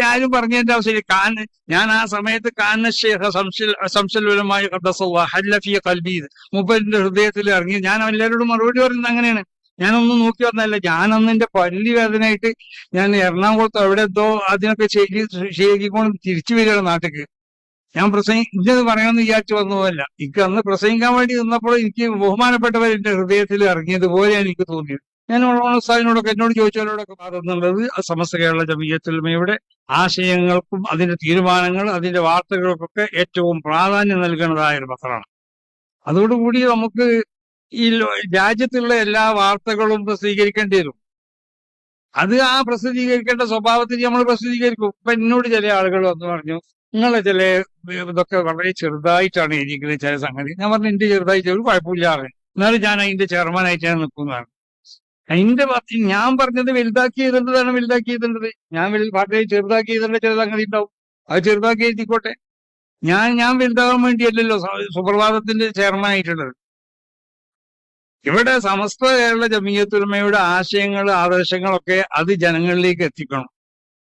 ആരും പറഞ്ഞതിന്റെ ആവശ്യമില്ല. കാൻ ഞാൻ ആ സമയത്ത് കാന ഷേഖ കൽബീദ് മൂപ്പരിന്റെ ഹൃദയത്തിൽ ഇറങ്ങി. ഞാൻ എല്ലാവരോടും മറുപടി പറയുന്നത് അങ്ങനെയാണ്. ഞാനൊന്നും നോക്കി വന്നല്ല ഞാൻ അന്ന് എന്റെ പല്ലി വേദനയായിട്ട് ഞാൻ എറണാകുളത്ത് എവിടെ എന്തോ അതിനൊക്കെ ശരി ശരിക്കൊണ്ട് തിരിച്ചു വരികയാണ് നാട്ടിക്ക്. ഞാൻ പ്രസംഗി ഇന്നത് പറയണമെന്ന് വിചാരിച്ചു വന്നതല്ല. എനിക്ക് അന്ന് പ്രസംഗിക്കാൻ വേണ്ടി നിന്നപ്പോൾ എനിക്ക് ബഹുമാനപ്പെട്ടവർ എന്റെ ഹൃദയത്തിൽ ഇറങ്ങിയതുപോലെയാണ് എനിക്ക് തോന്നിയത്. ഞാൻ ഉസ്താദിനോടൊക്കെ എന്നോട് ചോദിച്ചവരോടൊക്കെ പറയുന്നുള്ളത് സമസ്ത കേരള ജമീയത്തിൽമയുടെ ആശയങ്ങൾക്കും അതിന്റെ തീരുമാനങ്ങൾ അതിന്റെ വാർത്തകൾക്കൊക്കെ ഏറ്റവും പ്രാധാന്യം നൽകുന്നതായ ഒരു പത്രമാണ്. അതോടുകൂടി നമുക്ക് ഈ രാജ്യത്തുള്ള എല്ലാ വാർത്തകളും പ്രസിദ്ധീകരിക്കേണ്ടി വരും. അത് ആ പ്രസിദ്ധീകരിക്കേണ്ട സ്വഭാവത്തിൽ നമ്മൾ പ്രസിദ്ധീകരിക്കും. ഇപ്പൊ എന്നോട് ചില ആളുകൾ വന്ന് പറഞ്ഞു നിങ്ങളെ ചില ഇതൊക്കെ വളരെ ചെറുതായിട്ടാണ് എഴുതിയിരിക്കുന്നത് ചില സംഗതി. ഞാൻ പറഞ്ഞു എന്റെ ചെറുതായിട്ട് ഒരു കുഴപ്പമില്ലാതെ എന്നാലും ഞാൻ അതിന്റെ ചെയർമാനായിട്ട് ഞാൻ നിൽക്കുന്നതാണ്. അതിന്റെ പാർട്ടി ഞാൻ പറഞ്ഞത് വലുതാക്കി എഴുതേണ്ടതാണ് വലുതാക്കി എഴുതേണ്ടത്. ഞാൻ പാർട്ടിയെ ചെറുതാക്കി എഴുതേണ്ട ചില സംഗതി ഉണ്ടാവും. അത് ചെറുതാക്കി എഴുതിക്കോട്ടെ. ഞാൻ ഞാൻ വലുതാകാൻ വേണ്ടിയല്ലല്ലോ സുപ്രഭാതത്തിന്റെ ചെയർമാൻ ആയിട്ടുള്ളത്. ഇവിടെ സമസ്ത കേരള ജമീയത്തുലമയുടെ ആശയങ്ങൾ ആദർശങ്ങളൊക്കെ അത് ജനങ്ങളിലേക്ക് എത്തിക്കണം.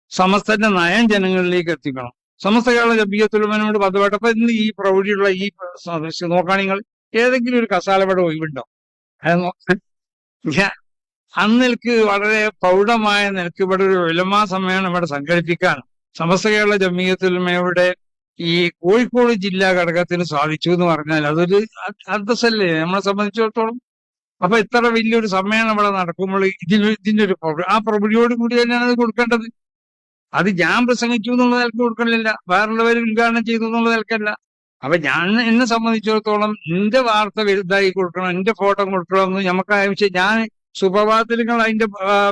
സമസ്തന്റെ നയം ജനങ്ങളിലേക്ക് എത്തിക്കണം. സമസ്ത കേരള ജമീയത്തുലമനോട് ബന്ധപ്പെട്ടപ്പോ ഇന്ന് ഈ പ്രൗഢിയുള്ള ഈ നോക്കുകയാണെങ്കിൽ ഏതെങ്കിലും ഒരു കസാലവിടെ ഒഴിവുണ്ടോ? അന്നെനിക്ക് വളരെ പ്രൗഢമായ നിലയ്ക്ക് ഇവിടെ ഒരു വിലമാ സമ്മേളനം ഇവിടെ സംഘടിപ്പിക്കാൻ സമസ്ത കേരള ജമീയത്തുലമയുടെ ഈ കോഴിക്കോട് ജില്ലാ ഘടകത്തിന് സാധിച്ചു എന്ന് പറഞ്ഞാൽ അതൊരു അന്തസ്സല്ലേ? നമ്മളെ സംബന്ധിച്ചിടത്തോളം. അപ്പൊ ഇത്ര വലിയൊരു സമ്മേളനം ഇവിടെ നടക്കുമ്പോൾ ഇതിന് ഇതിന്റെ ഒരു ആ പ്രൗഢിയോട് കൂടി തന്നെയാണ് അത് കൊടുക്കേണ്ടത്. അത് ഞാൻ പ്രസംഗിച്ചു എന്നുള്ള നിലയ്ക്ക് കൊടുക്കണില്ല. വേറുള്ളവർ ഉദ്ഘാടനം ചെയ്തു എന്നുള്ള നിലക്കല്ല. അപ്പൊ ഞാൻ എന്നെ സംബന്ധിച്ചിടത്തോളം എന്റെ വാർത്ത വലുതായി കൊടുക്കണം എന്റെ ഫോട്ടോ കൊടുക്കണം എന്ന് നമുക്ക് ആവശ്യം ഞാൻ സുപ്രഭാതത്തിൽ നിങ്ങൾ അതിന്റെ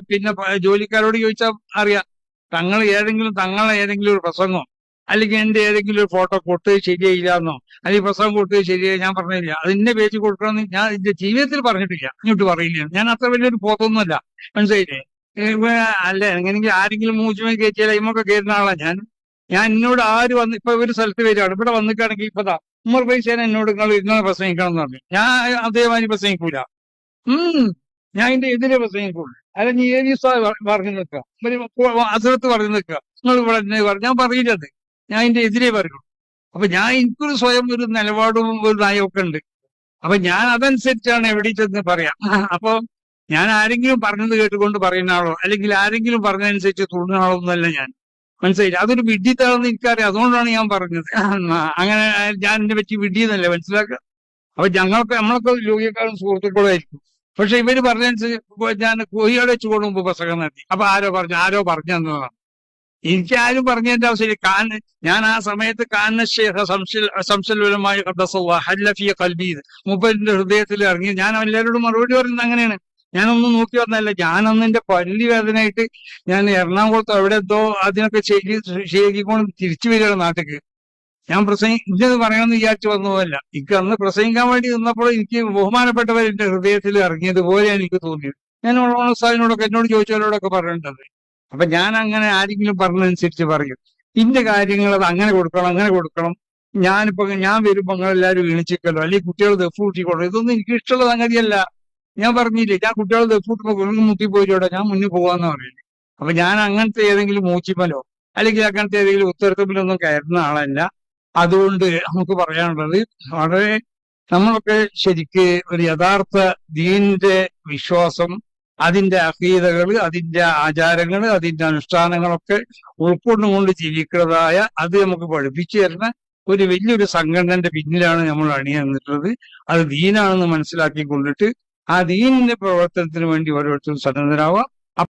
പിന്നെ ജോലിക്കാരോട് ചോദിച്ചാൽ അറിയാം. തങ്ങൾ ഏതെങ്കിലും തങ്ങളെ ഏതെങ്കിലും ഒരു പ്രസംഗം അല്ലെങ്കിൽ എന്റെ ഏതെങ്കിലും ഒരു ഫോട്ടോ കൊടുത്തത് ശരിയായില്ല എന്നോ അല്ലെങ്കിൽ പ്രസംഗം കൊടുത്തത് ശരിയായി ഞാൻ പറഞ്ഞില്ല. അതിന്റെ പേജ് കൊടുക്കണമെന്ന് ഞാൻ എന്റെ ജീവിതത്തിൽ പറഞ്ഞിട്ടില്ല. ഇങ്ങോട്ട് പറയില്ല. ഞാൻ അത്ര വലിയൊരു പോത്തൊന്നുമല്ല. മനസ്സിലായില്ലേ? അല്ല എങ്ങനെയെങ്കിലും ആരെങ്കിലും മൂച്ചുമേ കയറ്റിയാൽ ഇമ്മൊക്കെ കയറുന്ന ആളാ ഞാൻ. ഞാൻ എന്നോട് ആര് വന്ന് ഇപ്പൊ ഒരു സ്ഥലത്ത് വരികയാണ്. ഇവിടെ വന്നിട്ടാണെങ്കിൽ ഇപ്പതാ ഉമ്മർ പൈസേന എന്നോട് നിങ്ങൾ ഇങ്ങനെ പ്രസംഗിക്കണം എന്ന് പറഞ്ഞു. ഞാൻ അതേമാതിരി പ്രസംഗിക്കൂല. ഉം. ഞാൻ ഇതിന്റെ എതിരെ പ്രസംഗിക്കുള്ളൂ. അല്ല നീ ഏത് ദിവസം പറഞ്ഞു നിൽക്കുക? അസുഖത്ത് പറഞ്ഞു നിൽക്കുക. നിങ്ങൾ ഇവിടെ എന്നെ പറഞ്ഞു ഞാൻ പറയില്ലത് ഞാൻ ഇതിന്റെ എതിരെ പറയുള്ളൂ. അപ്പൊ ഞാൻ എനിക്കൊരു സ്വയം ഒരു നിലപാടും ഒരു നയമൊക്കെ ഉണ്ട്. അപ്പൊ ഞാൻ അതനുസരിച്ചാണ് എവിടെ ചെന്ന് പറയാം. അപ്പൊ ഞാൻ ആരെങ്കിലും പറഞ്ഞത് കേട്ടുകൊണ്ട് പറയുന്ന ആളോ അല്ലെങ്കിൽ ആരെങ്കിലും പറഞ്ഞതനുസരിച്ച് തുള്ളുന്ന ആളോ ഒന്നല്ല ഞാൻ. മനസ്സിലായില്ല? അതൊരു വിഡ്ഢിത്താണെന്ന് എനിക്കറിയാം. അതുകൊണ്ടാണ് ഞാൻ പറഞ്ഞത്. അങ്ങനെ ഞാൻ എന്നെ പറ്റി വിഡ്ഢിയെന്നല്ലേ മനസ്സിലാക്കുക. അപ്പൊ ഞങ്ങൾക്ക് നമ്മളൊക്കെ ലോകിയെക്കാളും സുഹൃത്തുക്കളും ആയിരിക്കും. പക്ഷെ ഇവർ പറഞ്ഞനുസരിച്ച് ഞാൻ കോഴിയോടെ വെച്ച് കൊണ്ടുമുമ്പ് പ്രസംഗം നടത്തി. അപ്പൊ ആരോ പറഞ്ഞു ആരോ പറഞ്ഞു. തന്നതാണ് എനിക്ക് ആരും പറഞ്ഞതിന്റെ ആവശ്യമില്ല. കാൻ ഞാൻ ആ സമയത്ത് കൽബീദ് മൂപ്പരിന്റെ ഹൃദയത്തിൽ ഇറങ്ങി ഞാൻ എല്ലാവരോടും മറുപടി പറഞ്ഞത് അങ്ങനെയാണ്. ഞാനൊന്നും നോക്കി വന്നല്ല ഞാൻ അന്ന് എന്റെ പല്ലി വേദനയായിട്ട് ഞാൻ എറണാകുളത്ത് എവിടെ എന്തോ അതിനൊക്കെ ശരി ശരിക്കൊണ്ട് തിരിച്ചു വരികയാണ് നാട്ടിക്ക്. ഞാൻ പ്രസംഗി ഇന്നത് പറയണമെന്ന് വിചാരിച്ചു വന്നതല്ല. എനിക്ക് അന്ന് പ്രസംഗിക്കാൻ വേണ്ടി നിന്നപ്പോൾ എനിക്ക് ബഹുമാനപ്പെട്ടവർ എന്റെ ഹൃദയത്തിൽ ഇറങ്ങിയതുപോലെയാണ് എനിക്ക് തോന്നിയത്. ഞാൻ ഉസ്താദിനോടൊക്കെ എന്നോട് ചോദിച്ചവരോടൊക്കെ പറഞ്ഞിട്ടുണ്ട്. അപ്പൊ ഞാൻ അങ്ങനെ ആരെങ്കിലും പറഞ്ഞതനുസരിച്ച് പറയും. ഇന്റെ കാര്യങ്ങൾ അത് അങ്ങനെ കൊടുക്കണം അങ്ങനെ കൊടുക്കണം. ഞാനിപ്പോ ഞാൻ വരുമ്പോ എല്ലാവരും എണിച്ചിക്കല്ലോ അല്ലെങ്കിൽ കുട്ടികൾ ദഫ് കൊടുക്കും ഇതൊന്നും എനിക്ക് ഇഷ്ടമുള്ള സംഗതിയല്ല. ഞാൻ പറഞ്ഞില്ലേ ഞാൻ കുട്ടികൾ ദഫ് കൂട്ടുമ്പോ മുട്ടി പോയിട്ടോടെ ഞാൻ മുന്നിൽ പോവാന്ന് പറയുന്നത് അപ്പൊ ഞാൻ അങ്ങനത്തെ ഏതെങ്കിലും മൂച്ചിമലോ അല്ലെങ്കിൽ അങ്ങനത്തെ ഏതെങ്കിലും ഉത്തരത്തിലൊന്നും കയറുന്ന ആളല്ല. അതുകൊണ്ട് നമുക്ക് പറയാനുള്ളത് വളരെ നമ്മളൊക്കെ ശരിക്ക് ഒരു യഥാർത്ഥ ദീനിന്റെ വിശ്വാസം അതിന്റെ അഹീതകൾ അതിന്റെ ആചാരങ്ങൾ അതിന്റെ അനുഷ്ഠാനങ്ങളൊക്കെ ഉൾക്കൊണ്ടുകൊണ്ട് ജീവിക്കുന്നതായ അത് നമുക്ക് പഠിപ്പിച്ചു തരുന്ന ഒരു വലിയൊരു സംഘടനന്റെ പിന്നിലാണ് നമ്മൾ അണിയന്നിട്ടുള്ളത് അത് ദീനാണെന്ന് മനസ്സിലാക്കി കൊണ്ടിട്ട് ആ ദീനിന്റെ പ്രവർത്തനത്തിന് വേണ്ടി ഓരോരുത്തരും സന്നദ്ധരാവാം.